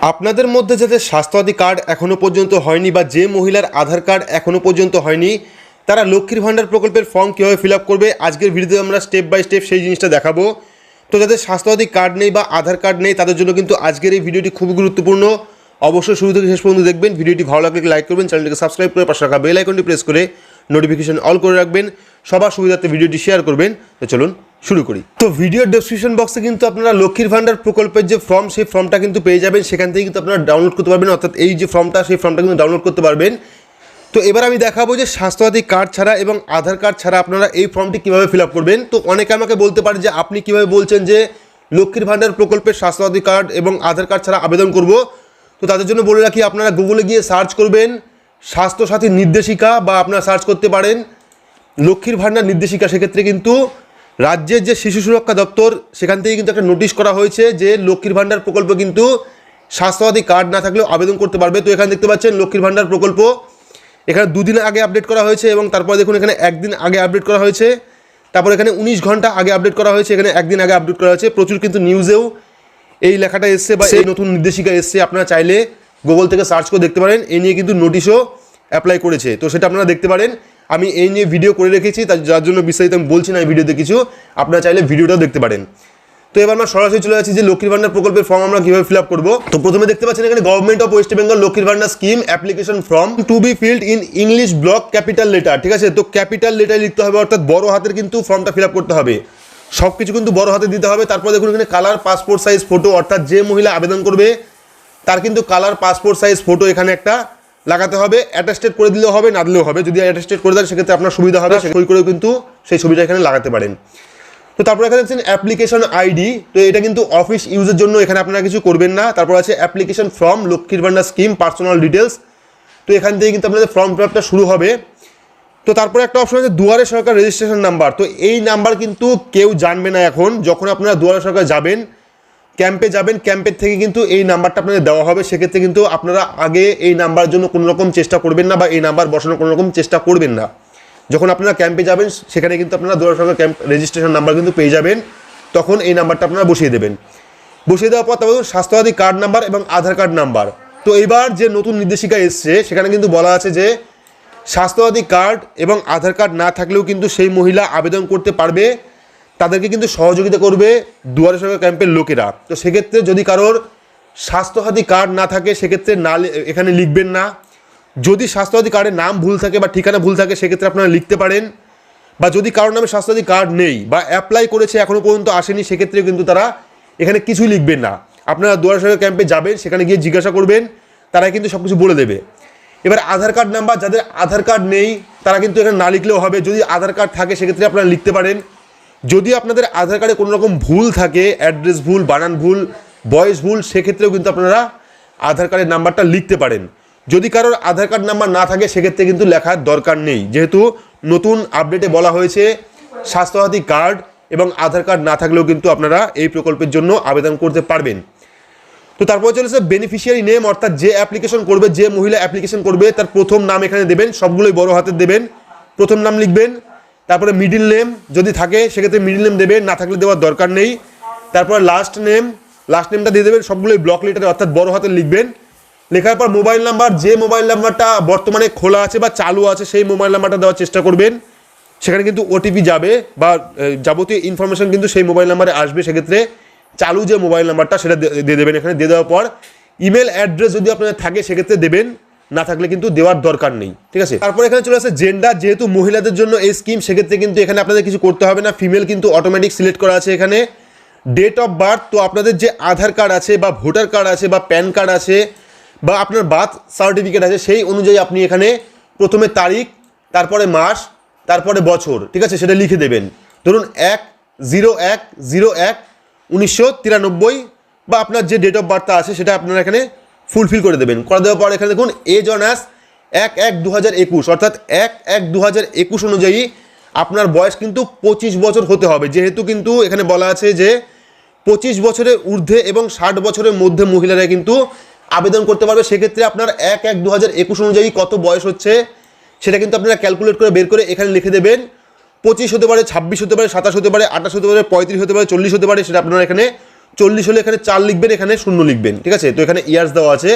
আপনাদের মধ্যে যাদের স্বাস্থ্যসাথী কার্ড এখনও পর্যন্ত হয়নি বা যে মহিলার আধার কার্ড এখনও পর্যন্ত হয়নি, তারা লক্ষ্মীর ভাণ্ডার প্রকল্পের ফর্ম কীভাবে ফিল আপ করবে, আজকের ভিডিওতে আমরা স্টেপ বাই স্টেপ সেই জিনিসটা দেখাবো। তো যাদের স্বাস্থ্যসাথী কার্ড নেই বা আধার কার্ড নেই, তাদের জন্য কিন্তু আজকের এই ভিডিওটি খুবই গুরুত্বপূর্ণ। অবশ্যই শুরু থেকে শেষ পর্যন্ত দেখবেন, ভিডিওটি ভালো লাগলে লাইক করবেন, চ্যানেলটিকে সাবস্ক্রাইব করে পাশে রাখা বেল আইকনটি প্রেস করে নোটিফিকেশন অল করে রাখবেন। সবার সুবিধার্থে ভিডিওটি শেয়ার করবেন। তো চলুন শুরু করি। তো ভিডিও ডেসক্রিপশন বক্সে কিন্তু আপনারা লক্ষ্মীর ভান্ডার প্রকল্পের যে ফর্ম সেই ফর্মটা কিন্তু পেয়ে যাবেন। সেখান থেকে কিন্তু আপনারা ডাউনলোড করতে পারবেন। অর্থাৎ এই যে ফর্মটা সেই ফর্মটা কিন্তু ডাউনলোড করতে পারবেন। তো এবার আমি দেখাবো যে স্বাস্থ্যসাথী কার্ড ছাড়া এবং আধার কার্ড ছাড়া আপনারা এই ফর্মটি কীভাবে ফিল করবেন। তো অনেকে আমাকে বলতে পারে যে, আপনি কীভাবে বলছেন যে লক্ষ্মীর ভান্ডার প্রকল্পের স্বাস্থ্যসাথী কার্ড এবং আধার কার্ড ছাড়া আবেদন করব? তো তাদের জন্য বলে রাখি, আপনারা গুগলে গিয়ে সার্চ করবেন স্বাস্থ্যসাথী নির্দেশিকা বা আপনারা সার্চ করতে পারেন। লক্ষ্মীর ভান্ডার নির্দেশিকা, সেক্ষেত্রে কিন্তু রাজ্যের যে শিশু সুরক্ষা দপ্তর সেখান থেকে কিন্তু একটা নোটিশ করা হয়েছে যে লক্ষ্মীর ভাণ্ডার প্রকল্প কিন্তু স্বাস্থ্যসাথী কার্ড না থাকলেও আবেদন করতে পারবে। তো এখানে দেখতে পাচ্ছেন লক্ষ্মীর ভাণ্ডার প্রকল্প। এখানে দুদিন আগে আপডেট করা হয়েছে এবং তারপরে দেখুন এখানে একদিন আগে আপডেট করা হয়েছে। তারপর এখানে উনিশ ঘণ্টা আগে আপডেট করা হয়েছে এখানে একদিন আগে আপডেট করা হয়েছে। প্রচুর কিন্তু নিউজেও এই লেখাটা এসছে বা এই নতুন নির্দেশিকা এসছে। আপনারা চাইলে গুগল থেকে সার্চ করে দেখতে পারেন। এই নিয়ে কিন্তু নোটিশও অ্যাপ্লাই করেছে। তো সেটা আপনারা দেখতে পারেন। আমি এই নিয়ে ভিডিও করে রেখেছি, তার যার জন্য বিস্তারিত আমি বলছি না এই ভিডিওতে কিছু। আপনারা চাইলে ভিডিওটাও দেখতে পারেন। তো এবার আমরা সরাসরি চলে যাচ্ছি যে লক্ষ্মীর ভান্ডার প্রকল্পের ফর্ম আমরা কীভাবে ফিল আপ করব। তো প্রথমে দেখতে পাচ্ছেন এখানে government of West Bengal Lakshmir Bhandar scheme application form to be filled in English block capital letter ঠিক আছে? তো ক্যাপিটাল লেটার লিখতে হবে, অর্থাৎ বড় হাতের কিন্তু ফর্মটা ফিল আপ করতে হবে। সব কিছু কিন্তু বড় হাতে দিতে হবে। তারপর দেখুন এখানে কালার পাসপোর্ট সাইজ ফটো অর্থাৎ যে মহিলা আবেদন করবে, তার কিন্তু কালার পাসপোর্ট সাইজ ফটো এখানে একটা লাগাতে হবে অ্যাটাস্টেড করে দিলেও হবে না দিলেও হবে। যদি অ্যাটাস্টেড করে দেন সেক্ষেত্রে আপনার সুবিধা হবে সই করেও কিন্তু সেই ছবিটা এখানে লাগাতে পারেন। তো তারপর এখানে দেখছেন অ্যাপ্লিকেশন আইডি তো এটা কিন্তু অফিস ইউজের জন্য এখানে আপনারা কিছু করবেন না। তারপর আছে অ্যাপ্লিকেশন ফর্ম লক্ষ্মীর ভান্ডার স্কিম পার্সোনাল ডিটেলস তো এখান থেকে কিন্তু আপনাদের ফর্ম ফিল আপটা শুরু হবে। তো তারপরে একটা অপশন আছে দুয়ারে সরকার রেজিস্ট্রেশন নাম্বার তো এই নাম্বার কিন্তু কেউ জানবে না এখন। যখন আপনারা দুয়ারে সরকার যাবেন ক্যাম্পে যাবেন, ক্যাম্পের থেকে কিন্তু এই নাম্বারটা আপনাদের দেওয়া হবে। সেক্ষেত্রে কিন্তু আপনারা আগে এই নাম্বার জন্য কোনো রকম চেষ্টা করবেন না বা এই নাম্বার বসানোর কোনো রকম চেষ্টা করবেন না। যখন আপনারা ক্যাম্পে যাবেন, সেখানে কিন্তু আপনারা সরকার ক্যাম্প রেজিস্ট্রেশন নাম্বার কিন্তু পেয়ে যাবেন। তখন এই নাম্বারটা আপনারা বসিয়ে দেবেন। বসিয়ে দেওয়ার পর তারপর স্বাস্থ্যসাথী কার্ড নাম্বার এবং আধার কার্ড নাম্বার। তো এবার যে নতুন নির্দেশিকা এসছে, সেখানে কিন্তু বলা আছে যে স্বাস্থ্যসাথী কার্ড এবং আধার কার্ড না থাকলেও কিন্তু সেই মহিলা আবেদন করতে পারবে। তাদেরকে কিন্তু সহযোগিতা করবে দুয়ারে সরকার ক্যাম্পের লোকেরা। তো সেক্ষেত্রে যদি কারোর স্বাস্থ্যসাথী কার্ড না থাকে, সেক্ষেত্রে না এখানে লিখবেন না। যদি স্বাস্থ্যসাথী কার্ডের নাম ভুল থাকে বা ঠিকানা ভুল থাকে, সেক্ষেত্রে আপনারা লিখতে পারেন। বা যদি কারোর নামে স্বাস্থ্যসাথী কার্ড নেই বা অ্যাপ্লাই করেছে এখনও পর্যন্ত আসেনি সেক্ষেত্রে কিন্তু তারা এখানে কিছুই লিখবেন না। আপনারা দুয়ারে সরকার ক্যাম্পে যাবেন, সেখানে গিয়ে জিজ্ঞাসা করবেন তারা কিন্তু সব কিছু বলে দেবে। এবার আধার কার্ড নাম্বার, যাদের আধার কার্ড নেই, তারা কিন্তু এখানে না লিখলেও হবে। যদি আধার কার্ড থাকে, সেক্ষেত্রে আপনারা লিখতে পারেন। যদি আপনাদের আধার কার্ডে কোনো রকম ভুল থাকে, অ্যাড্রেস ভুল, বানান ভুল, বয়স ভুল, সেক্ষেত্রেও কিন্তু আপনারা আধার কার্ডের নাম্বারটা লিখতে পারেন। যদি কারোর আধার কার্ড নাম্বার না থাকে, সেক্ষেত্রে কিন্তু লেখার দরকার নেই। যেহেতু নতুন আপডেটে বলা হয়েছে, স্বাস্থ্যসাথী কার্ড এবং আধার কার্ড না থাকলেও কিন্তু আপনারা এই প্রকল্পের জন্য আবেদন করতে পারবেন। তো তারপর চলেছে বেনিফিশিয়ারি নেম অর্থাৎ যে অ্যাপ্লিকেশন করবে, যে মহিলা অ্যাপ্লিকেশন করবে, তার প্রথম নাম এখানে দেবেন, সবগুলোই বড় হাতে দেবেন। প্রথম নাম লিখবেন তারপরে মিডিল নেম যদি থাকে, সেক্ষেত্রে মিডিল নেম দেবেন না থাকলে দেওয়ার দরকার নেই। তারপর লাস্ট নেম লাস্ট নেমটা দিয়ে দেবেন, সবগুলোই ব্লক লেটারে অর্থাৎ বড় হাতে লিখবেন। লেখার পর মোবাইল নাম্বার যে মোবাইল নাম্বারটা বর্তমানে খোলা আছে বা চালু আছে, সেই মোবাইল নাম্বারটা দেওয়ার চেষ্টা করবেন। সেখানে কিন্তু ওটিপি যাবে বা যাবতীয় ইনফরমেশন কিন্তু সেই মোবাইল নাম্বারে আসবে। সেক্ষেত্রে চালু যে মোবাইল নাম্বারটা সেটা দিয়ে দেবেন এখানে। দিয়ে দেওয়ার পর ইমেল অ্যাড্রেস যদি আপনাদের থাকে, সেক্ষেত্রে দেবেন। না থাকলে কিন্তু দেওয়ার দরকার নেই, ঠিক আছে? তারপর এখানে চলে আসে জেন্ডার যেহেতু মহিলাদের জন্য এই স্কিম সেক্ষেত্রে কিন্তু এখানে আপনাদের কিছু করতে হবে না। ফিমেল কিন্তু অটোমেটিক সিলেক্ট করা আছে এখানে। ডেট অফ বার্থ তো আপনাদের যে আধার কার্ড আছে বা ভোটার কার্ড আছে বা প্যান কার্ড আছে বা আপনার বার্থ সার্টিফিকেট আছে, সেই অনুযায়ী আপনি এখানে প্রথমে তারিখ, তারপরে মাস, তারপরে বছর, ঠিক আছে? সেটা লিখে দেবেন। ধরুন এক জিরো এক জিরো এক উনিশশো তিরানব্বই বা আপনার যে ডেট অফ বার্থটা আছে, সেটা আপনারা এখানে ফুলফিল করে দেবেন। করে দেওয়ার পর এখানে দেখুন এজ অন অ্যাস এক এক দু হাজার একুশ, অর্থাৎ এক এক দু হাজার একুশ অনুযায়ী আপনার বয়স কিন্তু পঁচিশ বছর হতে হবে। যেহেতু কিন্তু এখানে বলা আছে যে পঁচিশ বছরের ঊর্ধ্বে এবং ষাট বছরের মধ্যে মহিলারা কিন্তু আবেদন করতে পারবে। সেক্ষেত্রে আপনার এক এক দু হাজার একুশ অনুযায়ী কত বয়স হচ্ছে সেটা কিন্তু আপনারা ক্যালকুলেট করে বের করে এখানে লিখে দেবেন। পঁচিশ হতে পারে, ছাব্বিশ হতে পারে, সাতাশ হতে পারে, আঠাশ হতে পারে, পঁয়ত্রিশ হতে পারে, চল্লিশ হতে পারে, সেটা আপনারা এখানে চল্লিশ হলে এখানে চার লিখবেন, এখানে শূন্য লিখবেন, ঠিক আছে? তো এখানে ইয়ার্স দেওয়া আছে।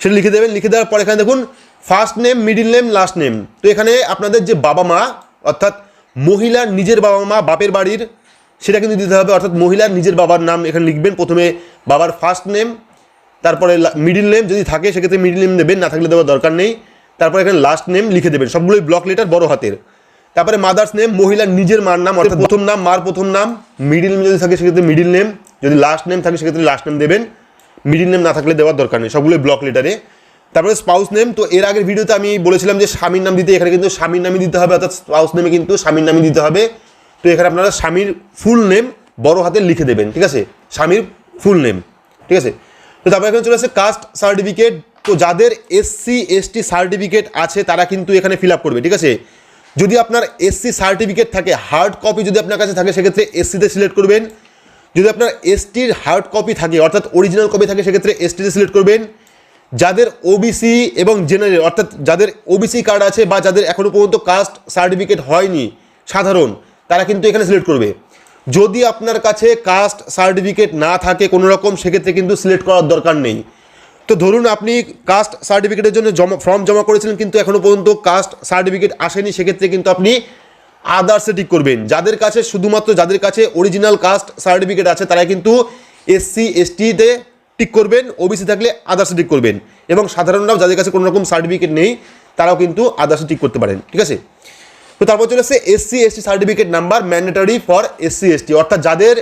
সেটা লিখে দেবেন, লিখে দেওয়ার পর এখানে দেখুন first name middle name last name তো এখানে আপনাদের যে বাবা মা, অর্থাৎ মহিলার নিজের বাবা মা, বাপের বাড়ির, সেটা কিন্তু দিতে হবে। অর্থাৎ মহিলার নিজের বাবার নাম এখানে লিখবেন, প্রথমে বাবার ফার্স্ট নেম তারপরে মিডিল নেম যদি থাকে, সেক্ষেত্রে মিডিল নেম দেবেন, না থাকলে দেওয়ার দরকার নেই। তারপরে এখানে লাস্ট নেম লিখে দেবেন, সবগুলোই ব্লক লেটার বড় হাতের। তারপরে মাদার্স নেম মহিলার নিজের মার নাম, অর্থাৎ প্রথম নাম, মার প্রথম নাম মিডিল নেম যদি থাকে, সেক্ষেত্রে মিডিল নেম যদি লাস্ট নেম থাকে, সেক্ষেত্রে লাস্ট নেম দেবেন। মিডিল নেম না থাকলে দেওয়ার দরকার নেই, সবগুলোই ব্লক লেটারে তারপরে স্পাউস নেম তো এর আগের ভিডিওতে আমি বলেছিলাম যে স্বামীর নাম দিতে, এখানে কিন্তু স্বামীর নামই দিতে হবে, অর্থাৎ স্পাউস নেমে কিন্তু স্বামীর নামই দিতে হবে। তো এখানে আপনারা স্বামীর ফুল নেম বড় হাতে লিখে দেবেন, ঠিক আছে? স্বামীর ফুল নেম ঠিক আছে? তো তারপরে এখানে চলে আসছে কাস্ট সার্টিফিকেট তো যাদের এসসি এসটি সার্টিফিকেট আছে, তারা কিন্তু এখানে ফিল আপ করবে, ঠিক আছে? যদি আপনার এসসি সার্টিফিকেট থাকে হার্ড কপি যদি আপনার কাছে থাকে, সেক্ষেত্রে এসসিতে সিলেক্ট করবেন। যদি আপনার এসটির হার্ড কপি থাকে, অর্থাৎ অরিজিনাল কপি থাকে, সেক্ষেত্রে এসটিতে সিলেক্ট করবেন। যাদের ওবিসি এবং জেনারেল অর্থাৎ যাদের ওবিসি কার্ড আছে বা যাদের এখনও পর্যন্ত কাস্ট সার্টিফিকেট হয়নি, সাধারণ, তারা কিন্তু এখানে সিলেক্ট করবে। যদি আপনার কাছে কাস্ট সার্টিফিকেট না থাকে কোনো রকম সেক্ষেত্রে কিন্তু সিলেক্ট করার দরকার নেই। তো ধরুন আপনি কাস্ট সার্টিফিকেটের জন্য জমা ফর্ম জমা করেছিলেন, কিন্তু এখনও পর্যন্ত কাস্ট সার্টিফিকেট আসেনি, সেক্ষেত্রে কিন্তু আপনি আদার্সে টিক করবেন। যাদের কাছে শুধুমাত্র যাদের কাছে অরিজিনাল কাস্ট সার্টিফিকেট আছে তারা কিন্তু এসসি এসটিতে টিক করবেন ওবিসি থাকলে আদার্সে টিক করবেন। এবং সাধারণরাও যাদের কাছে কোনো রকম সার্টিফিকেট নেই, তারাও কিন্তু আদার্সে টিক করতে পারেন, ঠিক আছে? তো তারপর চলে আসছে SC ST certificate number mandatory for SC ST অর্থাৎ যাদের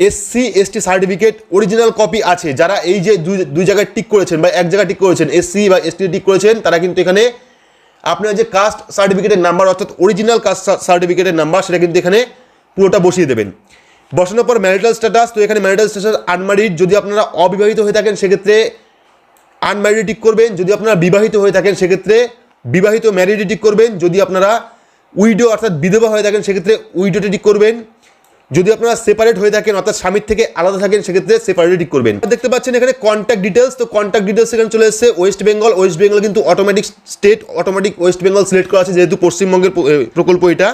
SC ST certificate original copy আছে, যারা এই যে দুই দুই জায়গায় টিক করেছেন বা এক জায়গায় টিক করেছেন এসসি বা এসটি টিক করেছেন, তারা কিন্তু এখানে আপনার যে কাস্ট সার্টিফিকেটের নাম্বার অর্থাৎ অরিজিনাল কাস্ট সার্টিফিকেটের নাম্বার সেটা কিন্তু এখানে পুরোটা বসিয়ে দেবেন। বসানোর পর ম্যারিটাল স্ট্যাটাস তো এখানে ম্যারিটাল স্ট্যাটাস আনমারিড যদি আপনারা অবিবাহিত হয়ে থাকেন, সেক্ষেত্রে আনম্যারিড টিক করবেন। যদি আপনারা বিবাহিত হয়ে থাকেন, সেক্ষেত্রে বিবাহিত ম্যারিড টিক করবেন। যদি আপনারা উইডো অর্থাৎ বিধবা হয়ে থাকেন, সেক্ষেত্রে উইডোটি টিক করবেন। যদি আপনারা সেপারেট হয়ে থাকেন, অর্থাৎ স্বামীর থেকে আলাদা থাকেন, সেক্ষেত্রে সেপারেট টিক করবেন। দেখতে পাচ্ছেন এখানে কন্ট্যাক্ট ডিটেলস তো কন্ট্যাক্ট ডিটেলস এখানে চলে এসেছে ওয়েস্ট বেঙ্গল ওয়েস্ট বেঙ্গল কিন্তু automatic state automatic West Bengal select করা আছে, যেহেতু পশ্চিমবঙ্গের প্রকল্প এটা।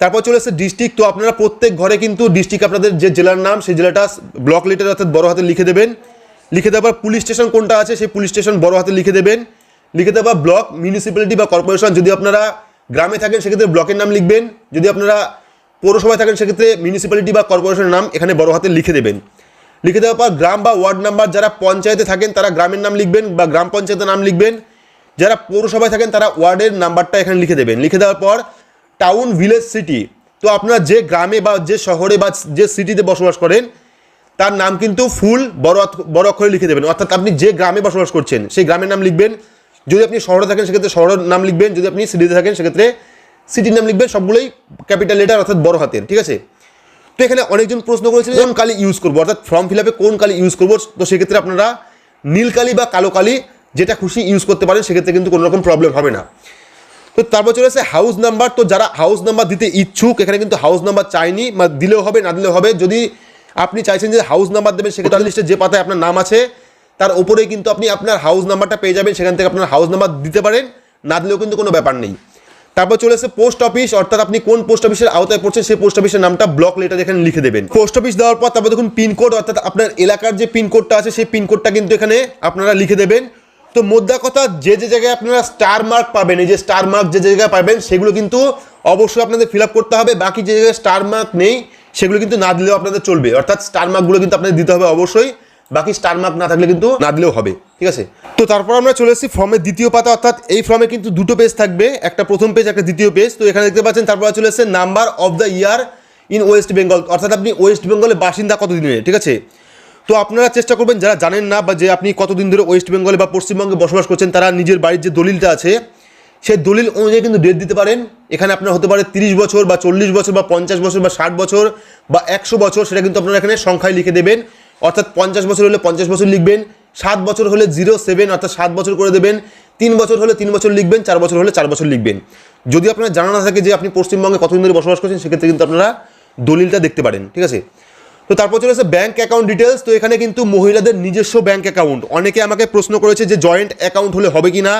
তারপর চলে এসেছে ডিস্ট্রিক্ট তো আপনারা প্রত্যেক ঘরে কিন্তু ডিস্ট্রিক্ট আপনাদের যে জেলার নাম, সেই জেলাটা ব্লক লেটার অর্থাৎ বড় হাতে লিখে দেবেন। লিখে দেওয়ার পুলিশ স্টেশন কোনটা আছে, সেই পুলিশ স্টেশন বড় হাতে লিখে দেবেন। লিখে দেওয়ার ব্লক মিউনিসিপ্যালিটি বা কর্পোরেশন যদি আপনারা গ্রামে থাকেন, সেক্ষেত্রে ব্লকের নাম লিখবেন। যদি আপনারা পৌরসভায় থাকেন, সেক্ষেত্রে মিউনিসিপ্যালিটি বা কর্পোরেশনের নাম এখানে বড় হাতে লিখে দেবেন। লিখে দেওয়ার পর গ্রাম বা ওয়ার্ড নাম্বার যারা পঞ্চায়েতে থাকেন, তারা গ্রামের নাম লিখবেন বা গ্রাম পঞ্চায়েতের নাম লিখবেন। যারা পৌরসভায় থাকেন, তারা ওয়ার্ডের নাম্বারটা এখানে লিখে দেবেন। লিখে দেওয়ার পর টাউন ভিলেজ সিটি তো আপনারা যে গ্রামে বা যে শহরে বা যে সিটিতে বসবাস করেন, তার নাম কিন্তু ফুল বড় বড় অক্ষরে লিখে দেবেন। অর্থাৎ আপনি যে গ্রামে বসবাস করছেন, সেই গ্রামের নাম লিখবেন। যদি আপনি শহরে থাকেন, সেক্ষেত্রে শহরের নাম লিখবেন। যদি আপনি সিটিতে থাকেন, সেক্ষেত্রে সিটির নাম লিখবেন, সবগুলোই ক্যাপিটাল লেটার অর্থাৎ বড় হাতের, ঠিক আছে? তো এখানে অনেকজন প্রশ্ন করেছিলেন কোন কালি ইউজ করব, অর্থাৎ ফর্ম ফিল আপে কোন কালি ইউজ করব, তো সেক্ষেত্রে আপনারা নীল কালি বা কালো কালি যেটা খুশি ইউজ করতে পারেন, সেক্ষেত্রে কিন্তু কোনো রকম প্রবলেম হবে না। তো তারপর চলে আসে হাউস নাম্বার তো যারা হাউস নাম্বার দিতে ইচ্ছুক, এখানে কিন্তু হাউস নাম্বার চাইনি, বা দিলেও হবে, না দিলেও হবে, যদি আপনি চাইছেন যে হাউস নাম্বার দেবেন, সেক্ষেত্রে লিস্টে যে পাতায় আপনার নাম আছে, তার ওপরেই কিন্তু আপনি আপনার হাউস নাম্বারটা পেয়ে যাবেন, সেখান থেকে আপনার হাউস নাম্বার দিতে পারেন, না দিলেও কিন্তু কোনো ব্যাপার নেই। তারপর চলে এসে পোস্ট অফিস অর্থাৎ আপনি কোন পোস্ট অফিসের আওতায় পড়ছেন, সেই পোস্ট অফিসের নামটা ব্লক লেটার এখানে লিখে দেবেন। পোস্ট অফিস দেওয়ার পর তারপর দেখুন পিনকোড অর্থাৎ আপনার এলাকার যে পিনকোডটা আছে, সেই পিনকোডটা কিন্তু এখানে আপনারা লিখে দেবেন। তো মোদ্দা কথা, যে যে জায়গায় আপনারা স্টার মার্ক পাবেন, এই যে স্টার মার্ক যে জায়গায় পাবেন, সেগুলো কিন্তু অবশ্যই আপনাদের ফিল করতে হবে। বাকি যে জায়গায় স্টার মার্ক নেই, সেগুলো কিন্তু না দিলেও আপনাদের চলবে। অর্থাৎ স্টার মার্কগুলো কিন্তু আপনাদের দিতে হবে অবশ্যই। বাকি স্টার মার্ক না থাকলে কিন্তু না দিলেও হবে, ঠিক আছে? তো তারপর আমরা চলে এসেছি ফর্মের দ্বিতীয় পাতা, অর্থাৎ এই ফর্মে কিন্তু দুটো পেজ থাকবে, একটা প্রথম পেজ একটা দ্বিতীয় পেজ তো এখানে দেখতে পাচ্ছেন, তারপর চলে এসেছে number of the year in West Bengal অর্থাৎ আপনি ওয়েস্ট বেঙ্গলের বাসিন্দা কতদিনের, ঠিক আছে? তো আপনারা চেষ্টা করবেন, যারা জানেন না বা যে আপনি কতদিন ধরে ওয়েস্ট বেঙ্গলে বা পশ্চিমবঙ্গে বসবাস করছেন, তারা নিজের বাড়ির যে দলিলটা আছে সেই দলিল অনুযায়ী কিন্তু ডেট দিতে পারেন। এখানে আপনার হতে পারে তিরিশ বছর বা চল্লিশ বছর বা পঞ্চাশ বছর বা ষাট বছর বা একশো বছর, সেটা কিন্তু আপনারা এখানে সংখ্যায় লিখে দেবেন। অর্থাৎ পঞ্চাশ বছর হলে পঞ্চাশ বছর লিখবেন, সাত বছর হলে জিরো সেভেন, অর্থাৎ সাত বছর করে দেবেন, তিন বছর হলে তিন বছর লিখবেন, চার বছর হলে চার বছর লিখবেন। যদি আপনার জানা না থাকে যে আপনি পশ্চিমবঙ্গে কতদিন ধরে বসবাস করছেন, সেক্ষেত্রে কিন্তু আপনারা দলিলটা দেখতে পারেন, ঠিক আছে? তো তারপর চলে আসে ব্যাঙ্ক অ্যাকাউন্ট ডিটেলস তো এখানে কিন্তু মহিলাদের নিজস্ব ব্যাঙ্ক অ্যাকাউন্ট অনেকে আমাকে প্রশ্ন করেছে যে জয়েন্ট অ্যাকাউন্ট হলে হবে কি না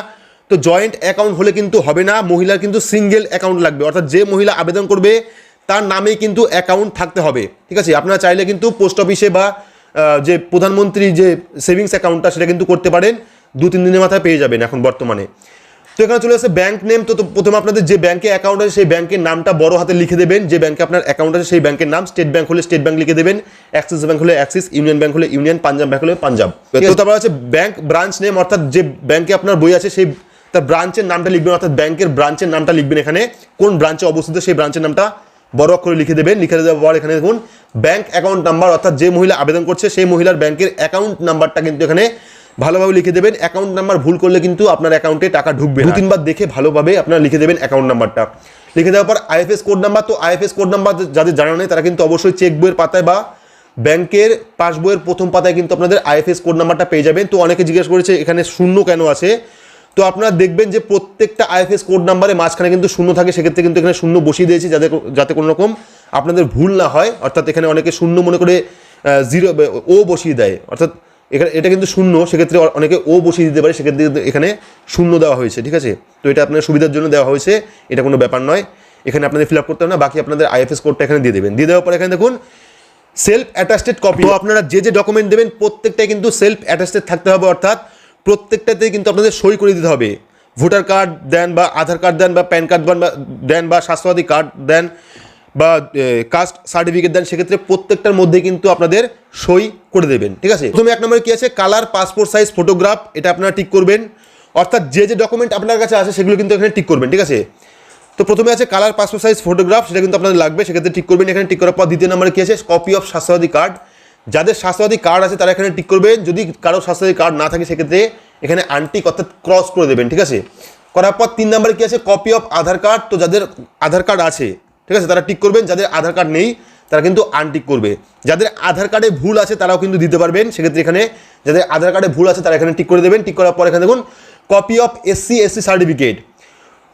তো জয়েন্ট অ্যাকাউন্ট হলে কিন্তু হবে না, মহিলার কিন্তু সিঙ্গেল অ্যাকাউন্ট লাগবে। অর্থাৎ যে মহিলা আবেদন করবে, তার নামেই কিন্তু অ্যাকাউন্ট থাকতে হবে, ঠিক আছে? আপনারা চাইলে কিন্তু পোস্ট অফিসে বা যে প্রধানমন্ত্রী যে সেভিংস অ্যাকাউন্টটা সেটা কিন্তু করতে পারেন, দু তিন দিনের মাথায় পেয়ে যাবেন এখন বর্তমানে। তো এখানে চলে আসে ব্যাংক নেম, তো প্রথমে আপনাদের যে ব্যাংকে অ্যাকাউন্ট আছে সেই ব্যাংকের নামটা বড় হাতে লিখে দেবেন। যে ব্যাংকে আপনার অ্যাকাউন্ট আছে সেই ব্যাংকের নাম স্টেট ব্যাংক হলে স্টেট ব্যাংক লিখে দেবেন অ্যাক্সিস ব্যাংক হলে অ্যাক্সিস ইউনিয়ন ব্যাংক হলে ইউনিয়ন পাঞ্জাব ব্যাংক হলে পাঞ্জাব তো তারপর আছে ব্যাংক ব্রাঞ্চ নেম অর্থাৎ যে ব্যাংকে আপনার বই আছে সেই তার ব্রাঞ্চের নামটা লিখবেন, অর্থাৎ ব্যাংকের ব্রাঞ্চের নামটা লিখবেন এখানে। কোন ব্রাঞ্চে অবস্থিত সেই ব্রাঞ্চের নামটা বড় অক্ষরে লিখে দেবেন, লিখে দেওয়ার পর এখানে দেখুন ব্যাংক অ্যাকাউন্ট নাম্বার অর্থাৎ যে মহিলা আবেদন করছে, সেই মহিলার ব্যাংকের অ্যাকাউন্ট নাম্বারটা কিন্তু এখানে ভালোভাবে লিখে দেবেন। অ্যাকাউন্ট নাম্বার ভুল করলে কিন্তু আপনার অ্যাকাউন্টে টাকা ঢুকবে দু, তিনবার দেখে ভালোভাবে আপনারা লিখে দেবেন অ্যাকাউন্ট নাম্বারটা লিখে দেওয়ার পর আইএফএস কোড নাম্বার তো আইএফএস কোড নাম্বার যাদের জানা নেই, তারা কিন্তু অবশ্যই চেক বইয়ের পাতায় বা ব্যাংকের পাসবইয়ের প্রথম পাতায় কিন্তু আপনাদের আইএফএস কোড নাম্বারটা পেয়ে যাবেন। তো অনেকে জিজ্ঞেস করেছে, এখানে শূন্য কেন আছে? তো আপনারা দেখবেন যে প্রত্যেকটা আইএফএস কোড নাম্বারে মাঝখানে কিন্তু শূন্য থাকে, সেক্ষেত্রে কিন্তু এখানে শূন্য বসিয়ে দিয়েছি যাতে যাতে কোনো রকম আপনাদের ভুল না হয়। অর্থাৎ এখানে অনেকে শূন্য মনে করে জিরো ও বসিয়ে দেয়। অর্থাৎ এখানে এটা কিন্তু শূন্য, সেক্ষেত্রে অনেকে ও বসিয়ে দিতে পারে, সেক্ষেত্রে এখানে শূন্য দেওয়া হয়েছে, ঠিক আছে? তো এটা আপনার সুবিধার জন্য দেওয়া হয়েছে, এটা কোনো ব্যাপার নয়। এখানে আপনাদের ফিল আপ করতে হবে না, বাকি আপনাদের আইএফএস কোডটা এখানে দিয়ে দেবেন। দিয়ে দেওয়ার পর এখানে দেখুন সেলফ অ্যাটাস্টেড কপি আপনারা যে যে ডকুমেন্ট দেবেন, প্রত্যেকটাই কিন্তু সেলফ অ্যাটাস্টেড থাকতে হবে, অর্থাৎ প্রত্যেকটাতে কিন্তু আপনাদের সই করে দিতে হবে। ভোটার কার্ড দেন বা আধার কার্ড দেন বা প্যান কার্ড দেন বা দেন বা স্বাস্থ্যসাথী কার্ড দেন বা কাস্ট সার্টিফিকেট দেন, সেক্ষেত্রে প্রত্যেকটার মধ্যে কিন্তু আপনাদের সই করে দেবেন, ঠিক আছে? প্রথমে এক নম্বরে কী আছে? কালার, পাসপোর্ট সাইজ, ফটোগ্রাফ, এটা আপনারা টিক করবেন। অর্থাৎ যে যে ডকুমেন্ট আপনার কাছে আছে সেগুলো কিন্তু এখানে টিক করবেন, ঠিক আছে? তো প্রথমে আছে কালার, পাসপোর্ট সাইজ, ফটোগ্রাফ, সেটা কিন্তু আপনাদের লাগবে, সেক্ষেত্রে টিক করবেন। এখানে টিক করার পর দ্বিতীয় নম্বরে কী আছে? Copy of Swasthyasathi card. যাদের স্বাস্থ্যসাথী কার্ড আছে, তারা এখানে টিক করবেন যদি কারও স্বাস্থ্যসাথী কার্ড না থাকে, সেক্ষেত্রে এখানে আনটিক অর্থাৎ ক্রস করে দেবেন, ঠিক আছে? করার পর তিন নম্বরে কি আছে? কপি অফ আধার কার্ড তো যাদের আধার কার্ড আছে, ঠিক আছে, তারা টিক করবেন। যাদের আধার কার্ড নেই, তারা কিন্তু আনটিক করবে। যাদের আধার কার্ডে ভুল আছে, তারাও কিন্তু দিতে পারবেন। সেক্ষেত্রে এখানে যাদের আধার কার্ডে ভুল আছে, তারা এখানে টিক করে দেবেন। টিক করার পর এখানে দেখুন copy of SC SC certificate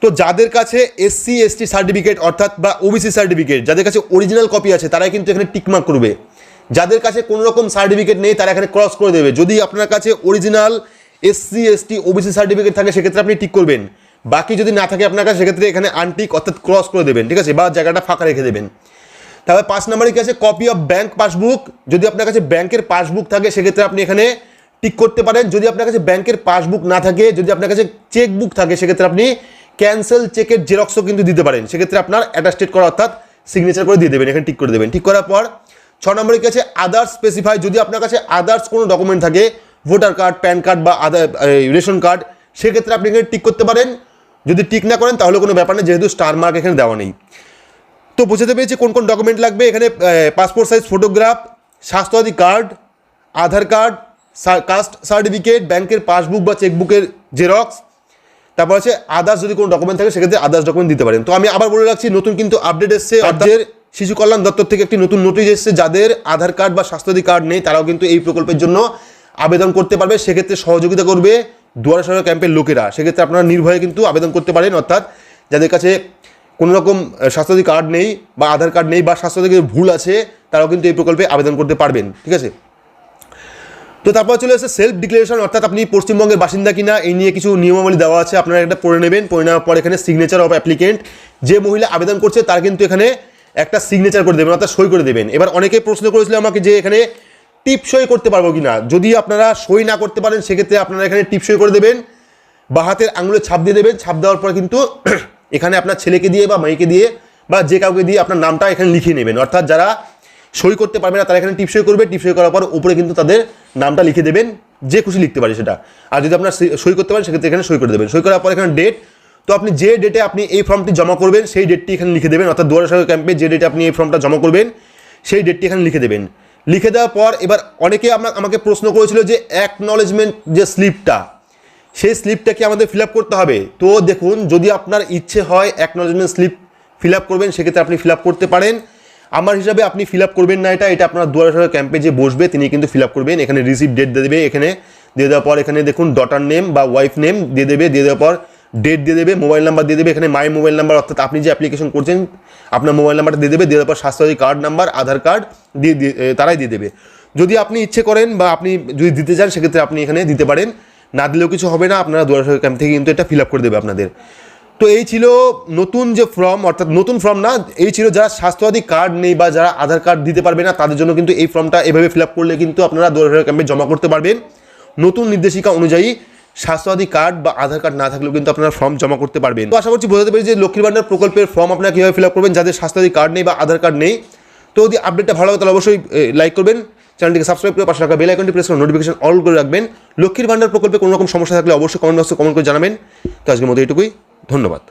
তো যাদের কাছে এসসি এসটি সার্টিফিকেট অর্থাৎ বা ওবিসি সার্টিফিকেট যাদের কাছে অরিজিনাল কপি আছে, তারাই কিন্তু এখানে টিকমার্ক করবে। যাদের কাছে কোনো রকম সার্টিফিকেট নেই, তারা এখানে ক্রস করে দেবে। যদি আপনার কাছে original SC ST OBC certificate থাকে, সেক্ষেত্রে আপনি টিক করবেন। বাকি যদি না থাকে আপনার কাছে, সেক্ষেত্রে এখানে আনটিক অর্থাৎ ক্রস করে দেবেন, ঠিক আছে? বা জায়গাটা ফাঁকা রেখে দেবেন। তারপরে পাঁচ নম্বরে কি আছে? কপি অফ ব্যাংক পাসবুক যদি আপনার কাছে ব্যাংকের পাসবুক থাকে, সেক্ষেত্রে আপনি এখানে টিক করতে পারেন। যদি আপনার কাছে ব্যাংকের পাসবুক না থাকে, যদি আপনার কাছে চেকবুক থাকে, সেক্ষেত্রে আপনি ক্যান্সেল চেকের জেরক্সও কিন্তু দিতে পারেন। সেক্ষেত্রে আপনার অ্যাটাস্টেড করা অর্থাৎ সিগনেচার করে দিয়ে দেবেন, এখানে টিক করে দেবেন। ঠিক করার পর ছ নম্বরে কি আছে আদার্স স্পেসিফাই যদি আপনার কাছে আদার্স কোনো ডকুমেন্ট থাকে ভোটার কার্ড প্যান কার্ড বা আদার রেশন কার্ড সেক্ষেত্রে আপনি এখানে টিক করতে পারেন। যদি টিক না করেন তাহলে কোনো ব্যাপার নেই যেহেতু স্টার মার্ক এখানে দেওয়া নেই। তো বুঝতে পেরেছি কোন কোন ডকুমেন্ট লাগবে। এখানে passport size photograph Swasthyasathi card Aadhaar card caste certificate ব্যাংকের পাসবুক বা চেকবুকের জেরক্স তারপর আছে আদার্স যদি কোনো ডকুমেন্ট থাকে সেক্ষেত্রে আদার্স ডকুমেন্ট দিতে পারেন। তো আমি আবার বলে রাখছি নতুন কিন্তু আপডেট এসছে রাজ্যের শিশু কল্যাণ দপ্তর থেকে একটি নতুন নোটিশ এসছে। যাদের আধার কার্ড বা স্বাস্থ্যসাথী কার্ড নেই, তারাও কিন্তু এই প্রকল্পের জন্য আবেদন করতে পারবে। সেক্ষেত্রে সহযোগিতা করবে দুয়ারে সরকার ক্যাম্পের লোকেরা। সেক্ষেত্রে আপনারা নির্ভয়ে কিন্তু আবেদন করতে পারেন, অর্থাৎ যাদের কাছে কোনো রকম স্বাস্থ্যসাথী কার্ড নেই বা আধার কার্ড নেই বা স্বাস্থ্যসাথী ভুল আছে, তারাও কিন্তু এই প্রকল্পে আবেদন করতে পারবেন। ঠিক আছে? তো তারপর চলে এসেছে সেলফ ডিক্লারেশন অর্থাৎ আপনি পশ্চিমবঙ্গের বাসিন্দা কিনা, এই নিয়ে কিছু নিয়মাবলী দেওয়া আছে। আপনারা একটা পড়ে নেবেন। পড়ে নেওয়ার পর এখানে সিগনেচার অফ অ্যাপ্লিকেন্ট যে মহিলা আবেদন করছে, তার কিন্তু এখানে একটা সিগনেচার করে দেবেন, অর্থাৎ সই করে দেবেন। এবার অনেকে প্রশ্ন করেছিল আমাকে যে এখানে টিপ সই করতে পারব কি না যদি আপনারা সই না করতে পারেন, সেক্ষেত্রে আপনারা এখানে টিপ সই করে দেবেন, বা হাতের আঙুলে ছাপ দিয়ে দেবেন। ছাপ দেওয়ার পর কিন্তু এখানে আপনার ছেলেকে দিয়ে, বা মেয়েকে দিয়ে, বা যে কাউকে দিয়ে আপনার নামটা এখানে লিখিয়ে নেবেন। অর্থাৎ যারা সই করতে পারবে না, তারা এখানে টিপসই করবে। টিপসই করার পর উপরে কিন্তু তাদের নামটা লিখে দেবেন। যে খুশি লিখতে পারে সেটা। আর যদি আপনার সই- সই করতে পারেন, সেক্ষেত্রে এখানে সই করে দেবেন। সই করার পর এখানে ডেট তো আপনি যে ডেটে আপনি এই ফর্মটি জমা করবেন, সেই ডেটটি এখানে লিখে দেবেন। অর্থাৎ দুয়ারে সরকার ক্যাম্পে যে ডেটে আপনি এই ফর্মটা জমা করবেন, সেই ডেটটি এখানে লিখে দেবেন। লিখে দেওয়ার পর এবার অনেকে আপনার আমাকে প্রশ্ন করেছিল যে অ্যাকনলেজমেন্ট যে স্লিপটা সেই স্লিপটা কি আমাদের ফিল করতে হবে। তো দেখুন, যদি আপনার ইচ্ছে হয় অ্যাকনলেজমেন্ট স্লিপ ফিল করবেন, সেক্ষেত্রে আপনি ফিল করতে পারেন। আমার হিসাবে আপনি ফিল করবেন না এটা এটা আপনার দুয়ারে সরকার ক্যাম্পে যে বসবে, তিনি কিন্তু ফিল করবেন। এখানে রিসিভ ডেট দিয়ে দেবে, এখানে। দিয়ে দেওয়ার পর এখানে দেখুন ডটার নেম বা ওয়াইফ নেম দিয়ে দেবে, দিয়ে দেওয়ার পর ডেট দিয়ে দেবে মোবাইল নাম্বার দিয়ে দেবে, এখানে মাই মোবাইল নাম্বার অর্থাৎ আপনি যে অ্যাপ্লিকেশন করছেন, আপনার মোবাইল নাম্বারটা দিয়ে দেবে, দিয়ে দেওয়ার পর Swasthyasathi card number Aadhaar card দিয়ে দিয়ে তারাই দিয়ে দেবে। যদি আপনি ইচ্ছে করেন বা আপনি যদি দিতে চান, সেক্ষেত্রে আপনি এখানে দিতে পারেন। না দিলেও কিছু হবে না, আপনারা দুয়ারে সরকার ক্যাম্প থেকে কিন্তু এটা ফিল আপ করে দেবে আপনাদের। তো এই ছিল নতুন যে ফর্ম অর্থাৎ নতুন ফর্ম না, এই ছিল যারা স্বাস্থ্যসাথী কার্ড নেই বা যারা আধার কার্ড দিতে পারবে না, তাদের জন্য কিন্তু এই ফর্মটা এভাবে ফিল আপ করলে কিন্তু আপনারা দুয়ারে ক্যাম্পে জমা করতে পারবেন। নতুন নির্দেশিকা অনুযায়ী স্বাস্থ্যসাথী কার্ড বা আধার কার্ড না থাকলেও কিন্তু আপনারা ফর্ম জমা করতে পারবেন। তো আশা করছি বোঝাতে পারি যে লক্ষ্মীর ভান্ডার প্রকল্পের ফর্ম আপনারা কীভাবে ফিল আপ করবেন যাদের স্বাস্থ্যসাথী কার্ড নেই বা আধার কার্ড নেই। তো যদি আপডেটটা ভালো হয় তাহলে অবশ্যই লাইক করবেন। চ্যানেলটিকে সাবস্ক্রাইব করে পাশে রাখা বেল আইকনটি প্রেস করে নোটিফিকেশন অল করে রাখবেন। লক্ষ্মীর ভান্ডার প্রকল্পে কোনো রকম সমস্যা থাকলে অবশ্যই কমেন্ট বক্সে কমেন্ট করে জানাবেন। তো আজকের মতো এটুকুই ধন্যবাদ।